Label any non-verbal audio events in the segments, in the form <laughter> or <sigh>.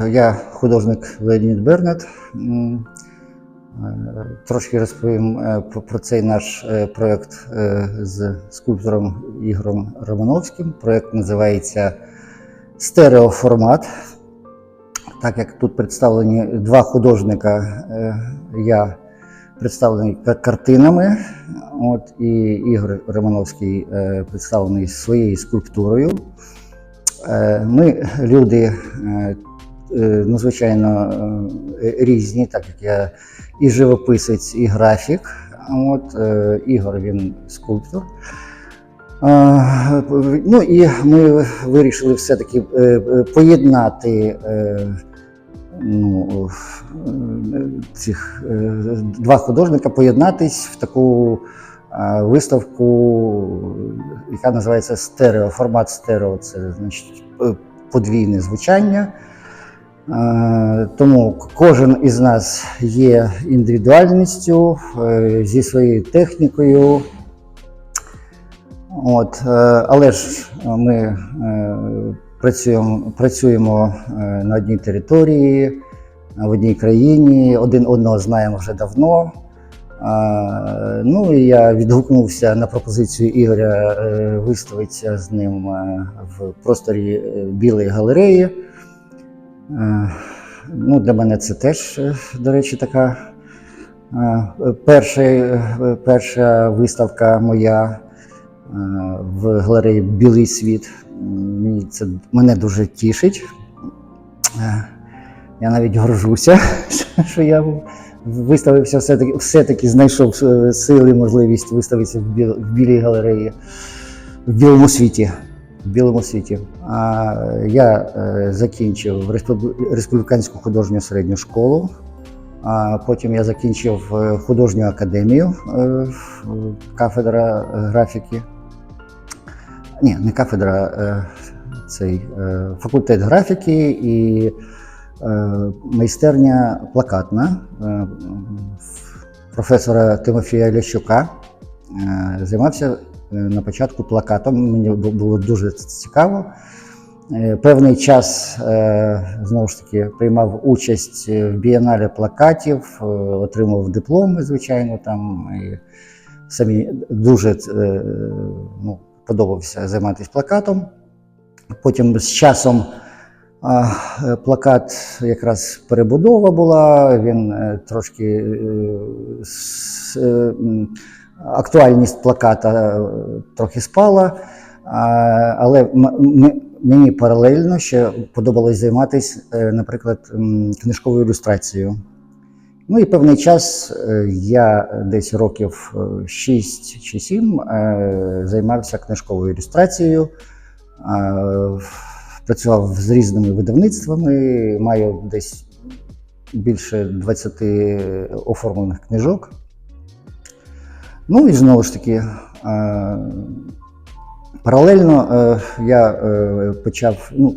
Я художник Леонід Бернет. Е, Трошки розповім е, про- цей наш е, проєкт з скульптором Ігорем Романовським. Проєкт називається Стереоформат. Так як тут представлені два художника, я представлений картинами, от, і Ігор Романовський представлений своєю скульптурою. Ми люди е, е, ну, звичайно, е, різні, так як я і живописець, і графік. От, е, Ігор він скульптор. Ну і ми вирішили все-таки поєднати ну, цих два художника, поєднатись в таку виставку, яка називається стерео, формат стерео. Це значить подвійне звучання. Е, Тому кожен із нас є індивідуальністю е, зі своєю технікою. От, е, але ж ми працюємо, працюємо на одній території, в одній країні, один одного знаємо вже давно. Ну і я відгукнувся на пропозицію Ігоря виставитися з ним в просторі Білої галереї. Е, Ну, для мене це теж, е, до речі, така е, перша, перша виставка моя в галереї Білий світ. Мені це мене дуже тішить. Я навіть горжуся, <laughs> що я виставився, все-таки, все-таки знайшов сили можливість виставитися в білій галереї в білому світі. В білому світі. А я е, закінчив республіканську художню середню школу. А потім я закінчив е, художню академію, е, кафедра графіки. Ні, не кафедра, цей факультет графіки і майстерня плакатна професора Тимофія Лящука. Займався на початку плакатом. Мені було дуже цікаво. Е, Певний час е, знову ж таки приймав участь в бієнале плакатів, е, отримав дипломи, звичайно, там і самі дуже е, ну, подобався займатися плакатом. Потім з часом е, плакат якраз перебудова була, він е, трошки е, е, актуальність плаката е, трохи спала. Але м- м- мені паралельно ще подобалось займатися, е, наприклад, книжковою ілюстрацією. Ну і певний час е, я десь років 6 чи 7 займався книжковою ілюстрацією. Е, Працював з різними видавництвами, маю десь більше 20 оформлених книжок. Ну і знову ж таки, е, паралельно е, я е, почав. Ну,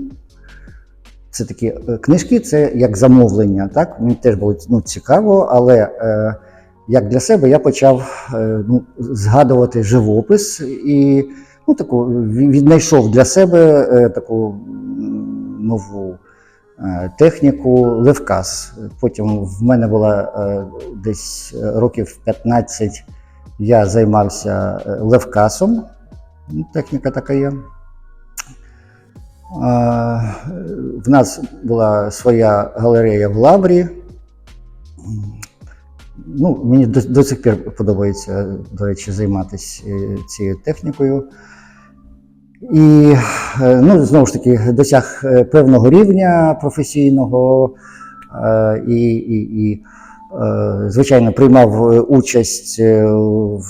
це такі книжки, це як замовлення. Так? Мені теж було ну, цікаво, але як для себе я почав ну, згадувати живопис і ну, таку, віднайшов для себе таку нову техніку левкас. Потім в мене була десь років 15 я займався е, левкасом. Ну, Техніка така є. В нас була своя галерея в Лаврі. Ну, мені до, до сих пір подобається, до речі, займатися е, цією технікою. І е, ну, знову ж таки досяг певного рівня професійного і, і, і звичайно, приймав е, участь е, в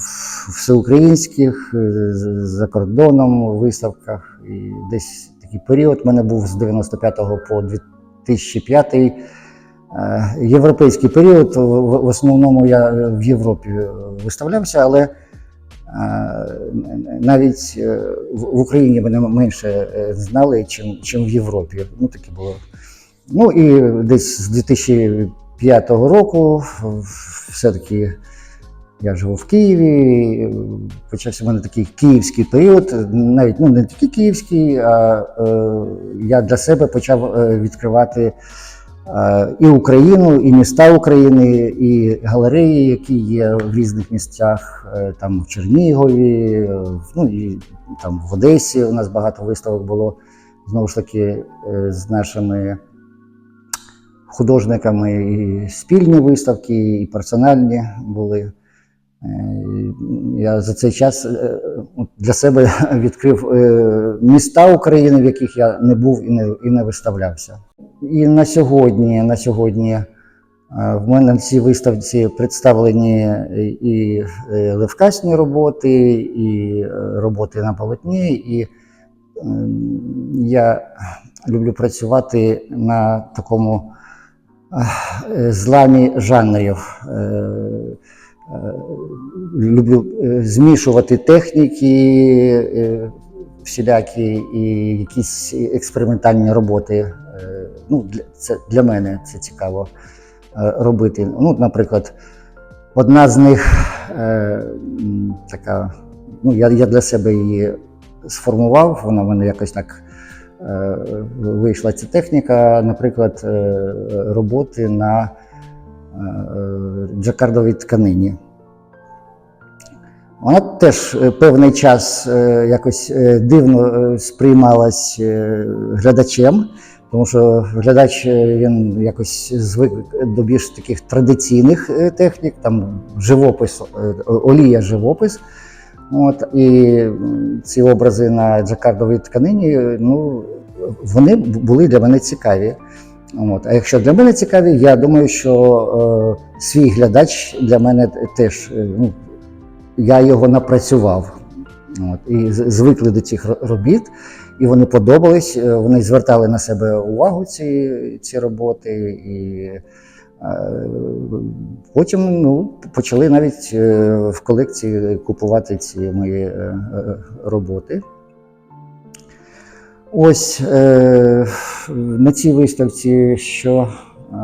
всеукраїнських е, за кордоном виставках. І десь такий період в мене був з 95 по 2005 е, європейський період. В, основному я в Європі виставлявся, але е, навіть е, в Україні мене менше е, знали, чим, чим в Європі. Ну, таке було. Ну і десь з 2005 року. Все-таки я живу в Києві. Почався в мене такий київський період, навіть ну, не тільки київський, а е, я для себе почав е, відкривати е, і Україну, і міста України, і галереї, які є в різних місцях, е, там в Чернігові, е, ну і там в Одесі. У нас багато виставок було знову ж таки е, з нашими художниками і спільні виставки, і персональні були. Е, Я за цей час е, для себе <laughs> відкрив е, міста України, в яких я не був і не, і не виставлявся. І на сьогодні, на сьогодні в мене на цій виставці представлені і левкасні роботи, і роботи на полотні. І я люблю працювати на такому зламі жанрів. Е, е, Люблю е, змішувати техніки е, всілякі і якісь експериментальні роботи. Е, Ну, для, це, для мене це цікаво е, робити. Ну, наприклад, одна з них е, така, ну, я, я для себе її сформував, вона в мене якось так е, вийшла ця техніка, наприклад, е, роботи на е, джакардовій тканині. Вона теж е, певний час е, якось е, дивно е, сприймалась е, глядачем, тому що глядач е, він якось звик до більш таких традиційних е, технік, там живопис, е, олія живопис. От, і ці образи на джакардовій тканині, ну, вони були для мене цікаві. От. А якщо для мене цікаві, я думаю, що е, свій глядач для мене теж е, ну, я його напрацював. От, і звикли до цих робіт, і вони подобались, е, вони звертали на себе увагу ці, ці роботи. І потім ну, почали навіть е, в колекції купувати ці мої е, е, роботи. Ось е, на цій виставці, що е,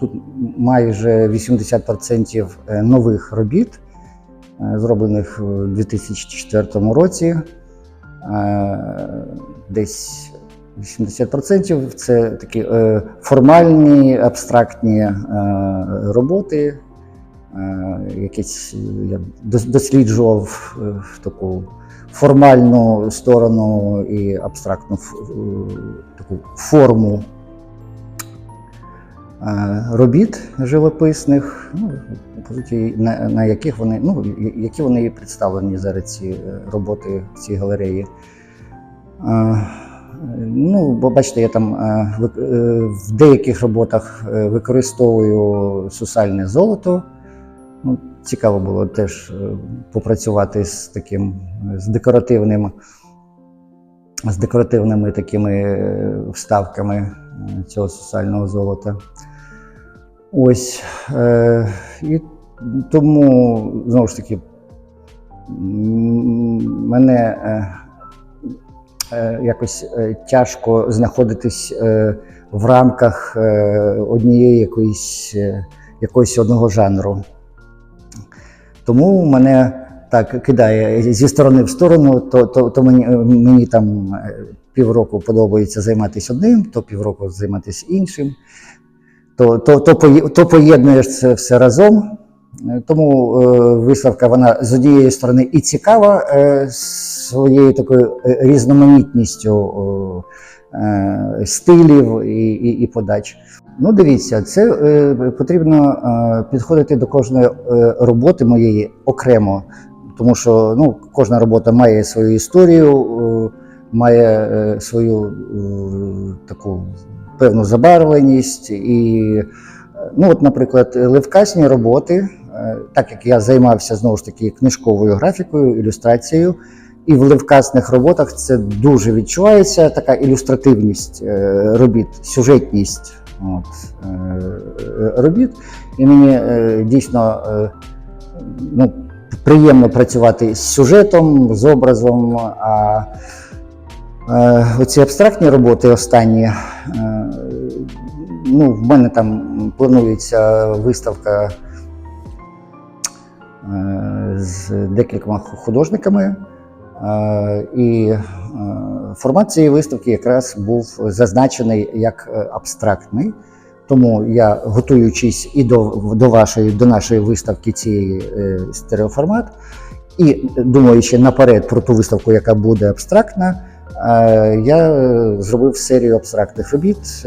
тут майже 80% нових робіт, е, зроблених у 2004 році. Е, Десь 80% це такі е, формальні, абстрактні е, роботи. Е, Якісь я дос- досліджував е, таку формальну сторону і абстрактну е, таку форму е, робіт живописних, ну, по суті, на, на яких вони, ну, які вони представлені зараз ці е, роботи в цій галереї. Е, Ну, бо бачите, я там е, е, в деяких роботах е, використовую сусальне золото. Ну, цікаво було теж попрацювати з таким з декоративним, з декоративними такими вставками цього сусального золота. Ось. І тому, знову ж таки, мене якось е, тяжко знаходитись е, в рамках е, однієї якоїсь, е, якогось одного жанру. Тому мене так кидає зі сторони в сторону, то, то, то мені, мені там е, півроку подобається займатися одним, то півроку займатися іншим, то, то, то, то поєднуєш це все разом. Е, Тому е, виставка вона з однієї сторони і цікава е, своєю такою різноманітністю стилів і, і, і подач. Ну, дивіться, це потрібно підходити до кожної роботи моєї окремо, тому що ну, кожна робота має свою історію, має свою таку певну забарвленість. І, ну, от, наприклад, левкасні роботи, е, так як я займався знову ж таки книжковою графікою, ілюстрацією. І в левкасних роботах це дуже відчувається така ілюстративність е, робіт, сюжетність от, е, робіт. І мені дійсно ну, приємно працювати з сюжетом, з образом. А оці абстрактні роботи останні. Ну, в мене там планується виставка е, з декількома художниками. Е, І е, формат цієї виставки якраз був зазначений як абстрактний. Тому я, готуючись і до, до вашої, до нашої виставки цієї стереоформат, і думаючи наперед про ту виставку, яка буде абстрактна, я зробив серію абстрактних робіт.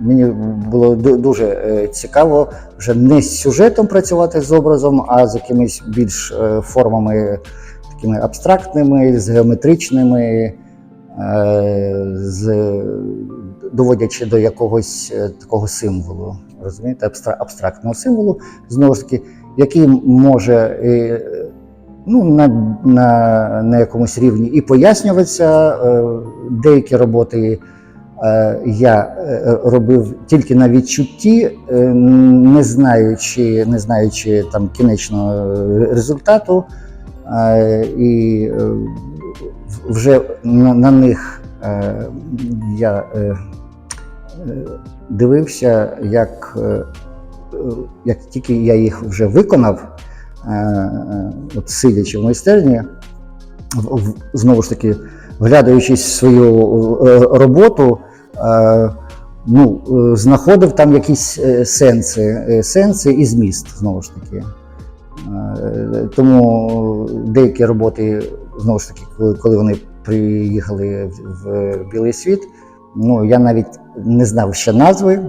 Мені було дуже е, цікаво вже не з сюжетом працювати з образом, а з якимись більш е, формами такими абстрактними, з геометричними, е, з, доводячи до якогось такого символу, розумієте, абстрактного символу, знову ж таки, який може ну, на, на, на якомусь рівні і пояснюватися. Деякі роботи я е, робив тільки на відчутті, е, не знаючи, не знаючи там кінечного результату. Е, І е, вже на, них е, я е, е, дивився, як, е, е, як тільки я їх вже виконав, е, е, от сидячи в майстерні, знову ж таки, вглядаючись в свою е, роботу, е, ну, е, знаходив там якісь е, сенси, е, сенси і зміст, знову ж таки. Е, Тому деякі роботи, знову ж таки, коли, вони приїхали в, Білий світ, ну я навіть не знав ще назви,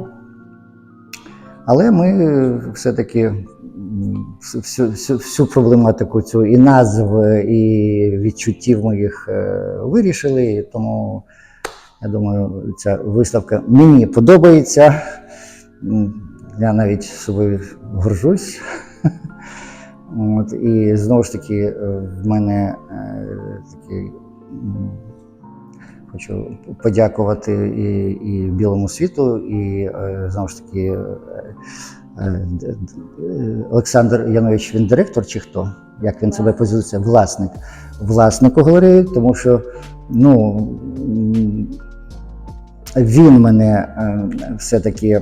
але ми все-таки всю, всю, всю, проблематику цю і назв, і відчуттів моїх е, вирішили. Тому я думаю, ця виставка мені подобається. Я навіть собою горжусь. <laughs> От, і знову ж таки, е, в мене е, такий. Хочу подякувати і, і білому світу, і е, знову ж таки Олександр Янович, він директор чи хто? Як він себе позиціонує? Власник. Власнику галереї, тому що ну, він мене е, все-таки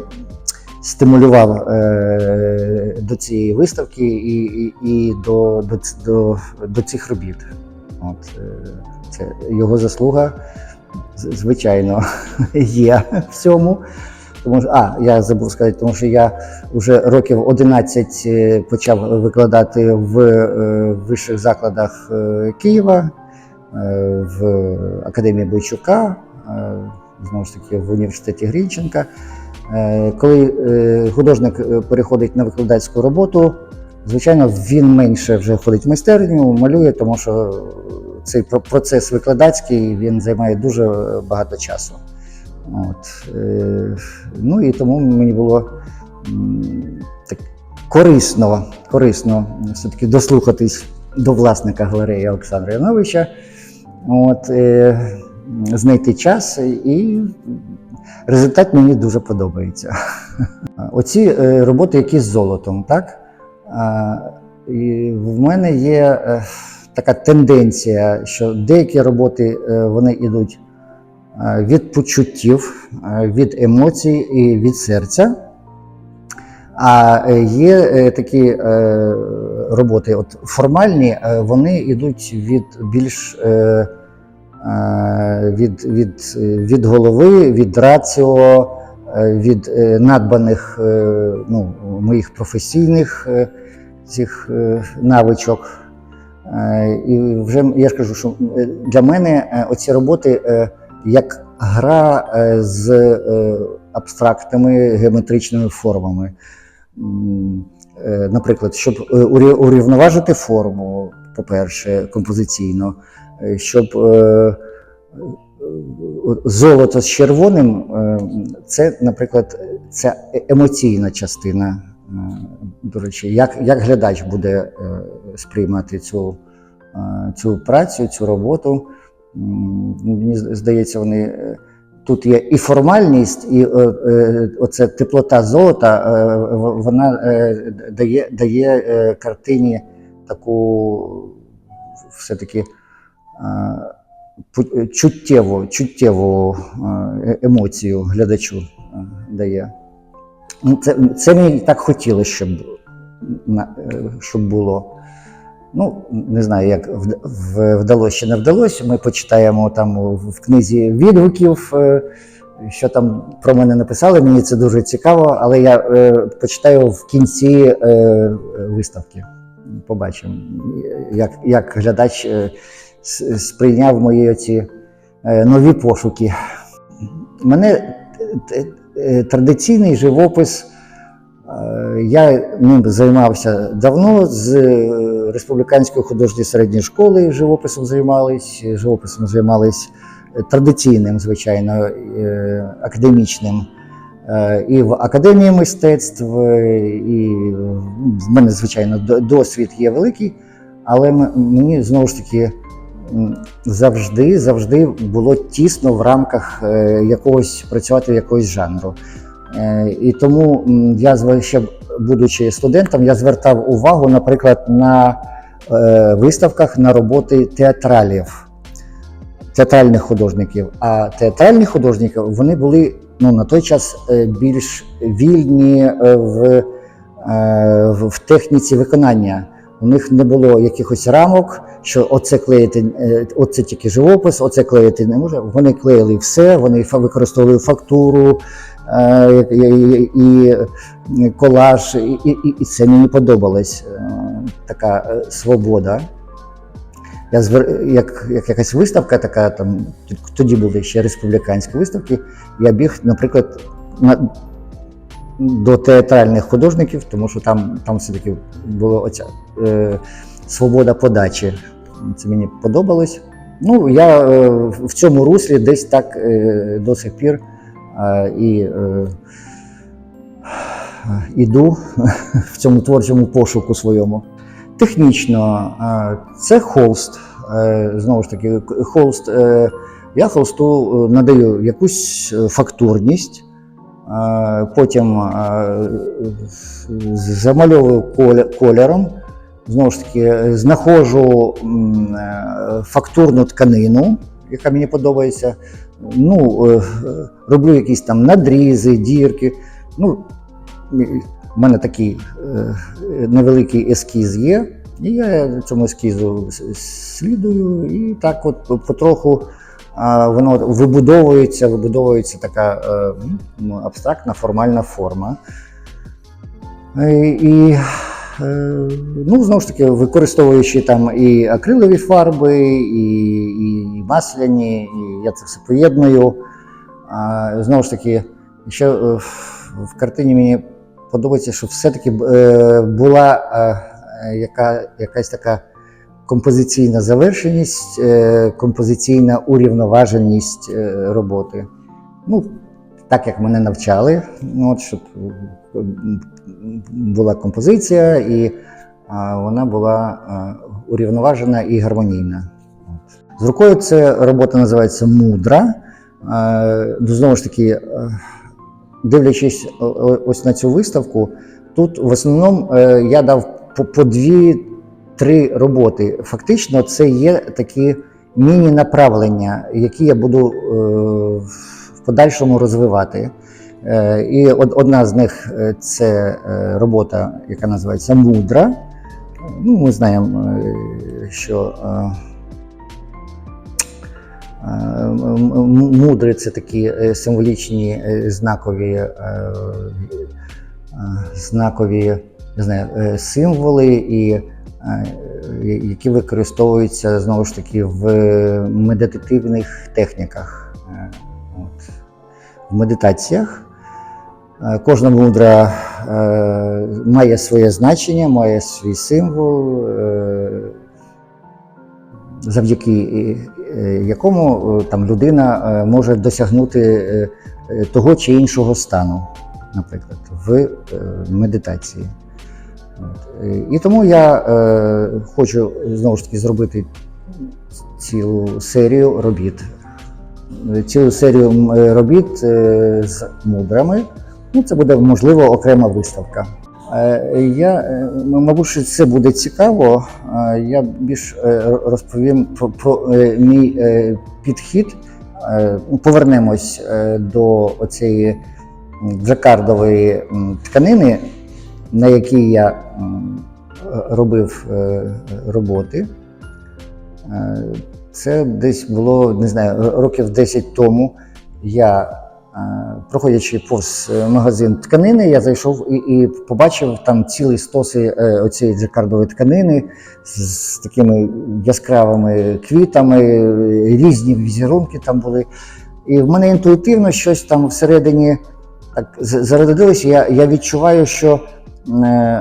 стимулював е, до цієї виставки і, і, і до, до, до, до цих робіт. От, е, це його заслуга, звичайно, <laughs> є в цьому. Тому а, я забув сказати, тому що я вже років 11 е, почав викладати в вищих закладах Києва, в Академії Бойчука, знову ж таки, в університеті Грінченка. Е, Коли е, художник е, переходить на викладацьку роботу, звичайно, він менше вже ходить в майстерню, малює, тому що цей процес викладацький він займає дуже багато часу. От. Ну і тому мені було так корисно, корисно все-таки дослухатись до власника галереї Олександра Яновича, от, знайти час і результат мені дуже подобається. <laughs> Оці е, роботи, які з золотом, так? І в мене є е, така тенденція, що деякі роботи е, вони йдуть від почуттів, від емоцій і від серця. А є такі роботи, от формальні, вони йдуть від більш від, від, е, від голови, від раціо, е, від е, надбаних е, ну, моїх професійних е, цих е, навичок. Е, І вже я ж кажу, що е, для мене е, оці роботи е, як гра е, з е, абстрактними геометричними формами. Е, Наприклад, щоб е, урівноважити форму, по-перше, композиційно, е, щоб е, е, золото з червоним, е, це, наприклад, ця емоційна частина. Е, До речі, як, як глядач буде е, сприймати цю, е, цю працю, цю роботу. Мені здається, вони е, тут є і формальність, і е, е, оце теплота золота, е, вона е, дає, дає е, картині таку все-таки е, чуттєву, чуттєву е, емоцію глядачу е, дає. Ну, Це, це мені так хотілося, щоб е, щоб було. Ну, не знаю, як вдалося чи не вдалося. Ми почитаємо там в книзі відгуків, е, що там про мене написали. Мені це дуже цікаво, але я е, почитаю в кінці е, виставки. Побачимо, як, як глядач е, сприйняв мої оці е, нові пошуки. Мене е, традиційний живопис. е, Я ним займався давно з е, республіканської художньої середньої школи живописом займались, живописом займались е, традиційним, звичайно, е, академічним. Е, І в академії мистецтв, е, і в мене, звичайно, досвід є великий, але мені знову ж таки завжди, завжди було тісно в рамках е, якогось працювати якогось жанру. Е, І тому я ще будучи студентом, я звертав увагу, наприклад, на е, виставках на роботи театралів, театральних художників. А театральні художники вони були ну, на той час більш вільні в- в техніці виконання. У них не було якихось рамок, що оце клеїти, е, оце тільки живопис, оце клеїти не може. Вони клеїли все, вони використовували фактуру е, і, колаж, і, це мені подобалось. е, Така свобода. Я як, як якась виставка, така там тоді були ще республіканські виставки. Я біг, наприклад, на, до театральних художників, тому що там, там все-таки була оця е, свобода подачі. Це мені подобалось. Ну, я е, в цьому руслі десь так е, до сих пір е, і е, іду <laughs> в цьому творчому пошуку своєму. Технічно, е, це холст. Е, Знову ж таки, холст. е, Я холсту е, надаю якусь е, фактурність, потім е, замальовую кольором. Знову ж таки, знаходжу е, фактурну тканину, яка мені подобається. Ну, е, роблю якісь там надрізи, дірки. Ну, у мене такий е, невеликий ескіз є, і я цьому ескізу слідую, і так от потроху воно вибудовується, вибудовується така е, ну, абстрактна формальна форма. Е, І, е, ну, знову ж таки, використовуючи там і акрилові фарби, і, і масляні, і я це все поєдную. Знову ж таки, ще в- картині мені подобається, що все-таки була яка, якась така композиційна завершеність, е, композиційна урівноваженість е, роботи. Ну, так як мене навчали, ну, от, щоб була композиція, і вона була е, урівноважена і гармонійна. З рукою це робота називається мудра. Ну, Знову ж таки, дивлячись ось на цю виставку, тут в основному я дав по, по дві-три роботи. Фактично, це є такі міні-направлення, які я буду е, в подальшому розвивати. Е, І одна з них е, це робота, яка називається Мудра. Ну, ми знаємо, що Мудри це такі символічні знакові, знакові не знаю, символи, і, які використовуються знову ж таки в медитативних техніках, е, от, в медитаціях. Е, Кожна мудра е, має своє значення, має свій символ. е, завдяки е, якому е, там людина е, може досягнути е, е, того чи іншого стану, наприклад, в е, медитації. І тому я е, хочу знову ж таки зробити цілу серію робіт. Цілу серію робіт е, з мудрами. Ну, це буде можливо окрема виставка. Е, Я, е, мабуть, що це буде цікаво. Е, Я більш е, розповім про, про е, мій е, підхід. Е, Повернемось е, до оцієї м, джакардової тканини. На якій я робив е, роботи. Е, Це десь було, не знаю, років 10 тому. Я, е, проходячи повз магазин тканини, я зайшов і, і побачив там цілі стоси оцієї джакардової тканини з, такими яскравими квітами, різні візерунки там були. І в мене інтуїтивно щось там всередині так зародилося. Я, я відчуваю, що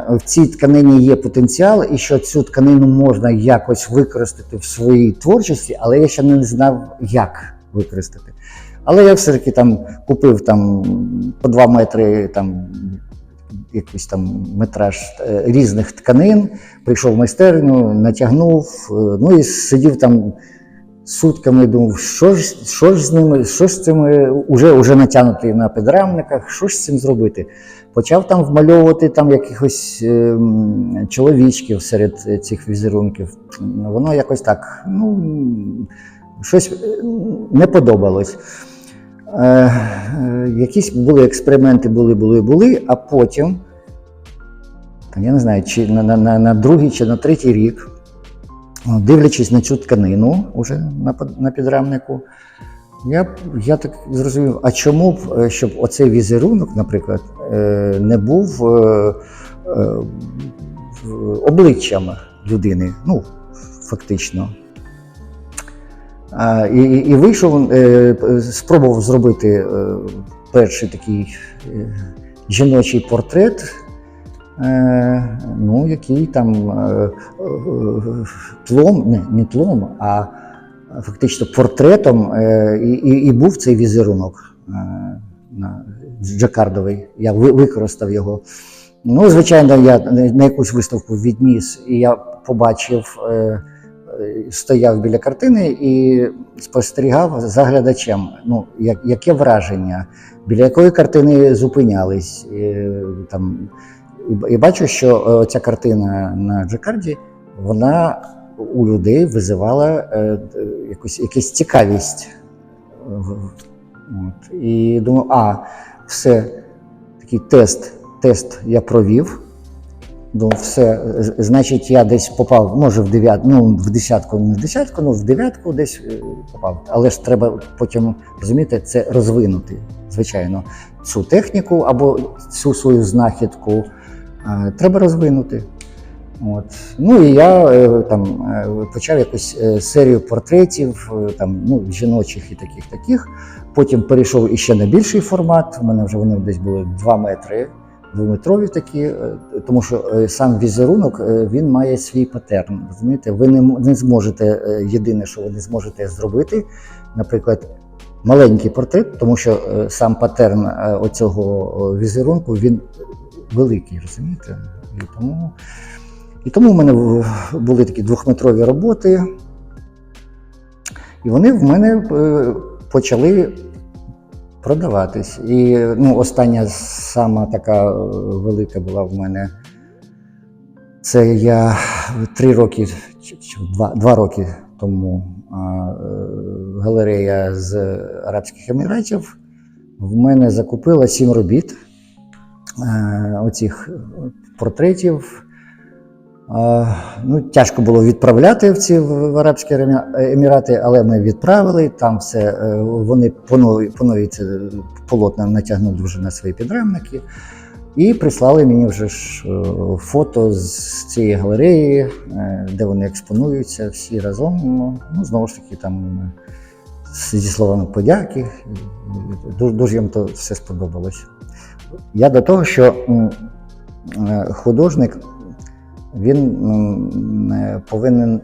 в цій тканині є потенціал, і що цю тканину можна якось використати в своїй творчості, але я ще не знав, як використати. Але я все-таки там купив там по два метри там, якийсь там метраж е, різних тканин, прийшов в майстерню, натягнув, е, ну і сидів там сутками, думав, що ж, що ж з ними, що ж з цими, уже, уже натягнутий на підрамниках, що ж з цим зробити? Почав там вмальовувати там якихось е, чоловічків серед цих візерунків. Воно якось так, ну, щось е, не подобалось. Е, е, якісь були експерименти, були, були, були, а потім, я не знаю, чи на, на, на, на другий чи на третій рік, дивлячись на цю тканину уже на, на підрамнику, я, я так зрозумів, а чому б, е, щоб оцей візерунок, наприклад, е, не був е, обличчям людини, ну, фактично. І, і вийшов, спробував зробити перший такий жіночий портрет, ну, який там тлом, не, не тлом, а фактично портретом е, і, і, і був цей візерунок е, джакардовий. Я використав його. Ну, звичайно, я на якусь виставку відніс, і я побачив, е, стояв біля картини і спостерігав за глядачем. Ну, як, яке враження, біля якої картини зупинялись. Там, і, бачу, що ця картина на Джакарді, вона у людей визивала е, якусь, якусь цікавість. От. І думаю, а, все, такий тест, тест я провів. Думаю, все, значить, я десь попав, може, в дев'ят, ну, в десятку, не в десятку, ну в дев'ятку десь е, попав. Але ж треба потім розумієте, це розвинути, звичайно, цю техніку або цю свою знахідку е, треба розвинути. От. Ну і я е, там е, почав якусь е, серію портретів, там, ну, жіночих і таких таких. Потім перейшов іще на більший формат. У мене вже вони десь були 2 метри, двометрові такі, тому що сам візерунок він має свій патерн. Розумієте, ви не, не зможете єдине, що ви не зможете зробити, наприклад. Маленький портрет, тому що сам патерн оцього візерунку він великий, розумієте? І тому і тому в мене були такі двохметрові роботи, і вони в мене е, почали продаватись. І ну, остання сама така е, велика була в мене. Це я три роки два, два роки тому е, галерея з Арабських Еміратів в мене закупила сім робіт оцих портретів. А, Ну, тяжко було відправляти в ці в Арабські Емірати, але ми відправили. Там все е, вони по новій, по новій це полотна натягнули вже на свої підрамники. І прислали мені вже ж е, фото з цієї галереї, е, де вони експонуються всі разом. Ну, знову ж таки, там е, зі словами подяки. Дуже, їм то все сподобалось. Я до того, що е, художник він е, повинен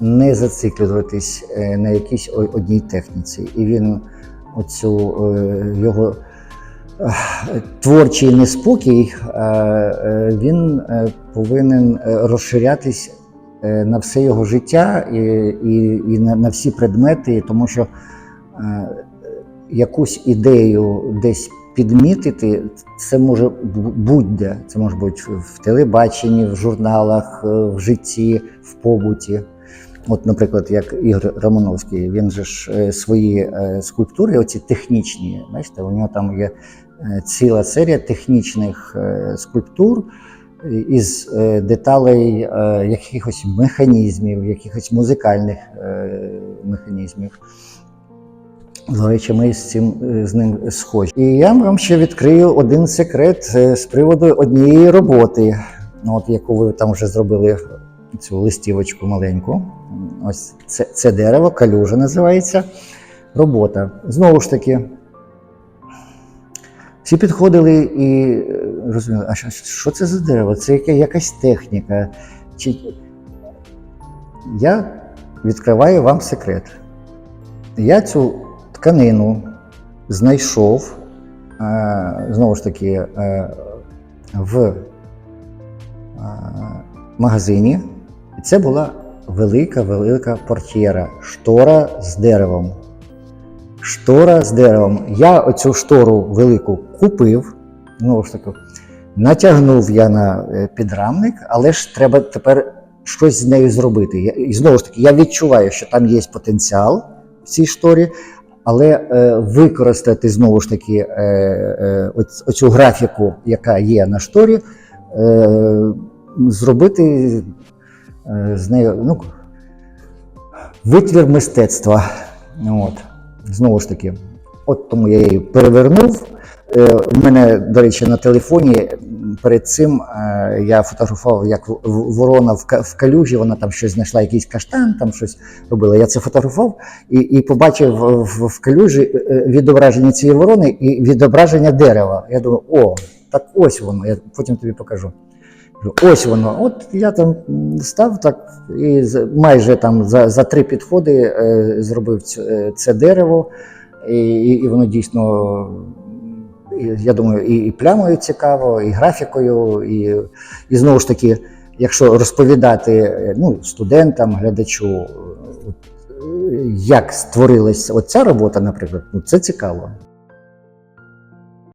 не зациклюватись е, на якійсь одній техніці. І він оцю е, його творчий неспокій, він повинен розширятись на все його життя і, і, і на, всі предмети, тому що якусь ідею десь підмітити, це може бу- будь-де. Це може бути в телебаченні, в журналах, е, в житті, в побуті. От, наприклад, як Ігор Романовський, він же ж е, свої е, скульптури, оці технічні, бачите, у нього там є ціла серія технічних скульптур, із деталей якихось механізмів, якихось музикальних механізмів. До речі, ми з цим е, з ним схожі. І я вам ще відкрию один секрет е, з приводу однієї роботи, от яку ви там вже зробили цю листівочку маленьку. Ось це, це дерево, калюжа називається. Робота. Знову ж таки, всі підходили і е, розуміли, а що, що це за дерево? Це яка, якась техніка. Чи... Я відкриваю вам секрет. Я цю тканину знайшов е, знову ж таки е, в е, магазині. Це була велика велика портьєра, штора з деревом. Штора з деревом. Я оцю штору велику купив, знову ж таки, натягнув я на підрамник, але ж треба тепер щось з нею зробити. І знову ж таки, я відчуваю, що там є потенціал в цій шторі, але е, використати знову ж таки е, е, оцю графіку, яка є на шторі, зробити з нею ну, витвір мистецтва. От. Знову ж таки, от тому я її перевернув. У мене, до речі, на телефоні перед цим е, я фотографував, як ворона в калюжі, вона там щось знайшла, якийсь каштан, там щось робила. Я це фотографував і, і побачив в, калюжі е, відображення цієї ворони і відображення дерева. Я думаю, о, так ось воно, я потім тобі покажу. Ось воно. От я там став так і майже там за, за три підходи е, зробив е, це дерево, і, і, воно дійсно, я думаю, і, і плямою цікаво, і графікою, і, і знову ж таки, якщо розповідати е, ну, студентам, глядачу, е, як створилась оця робота, наприклад, ну, це цікаво.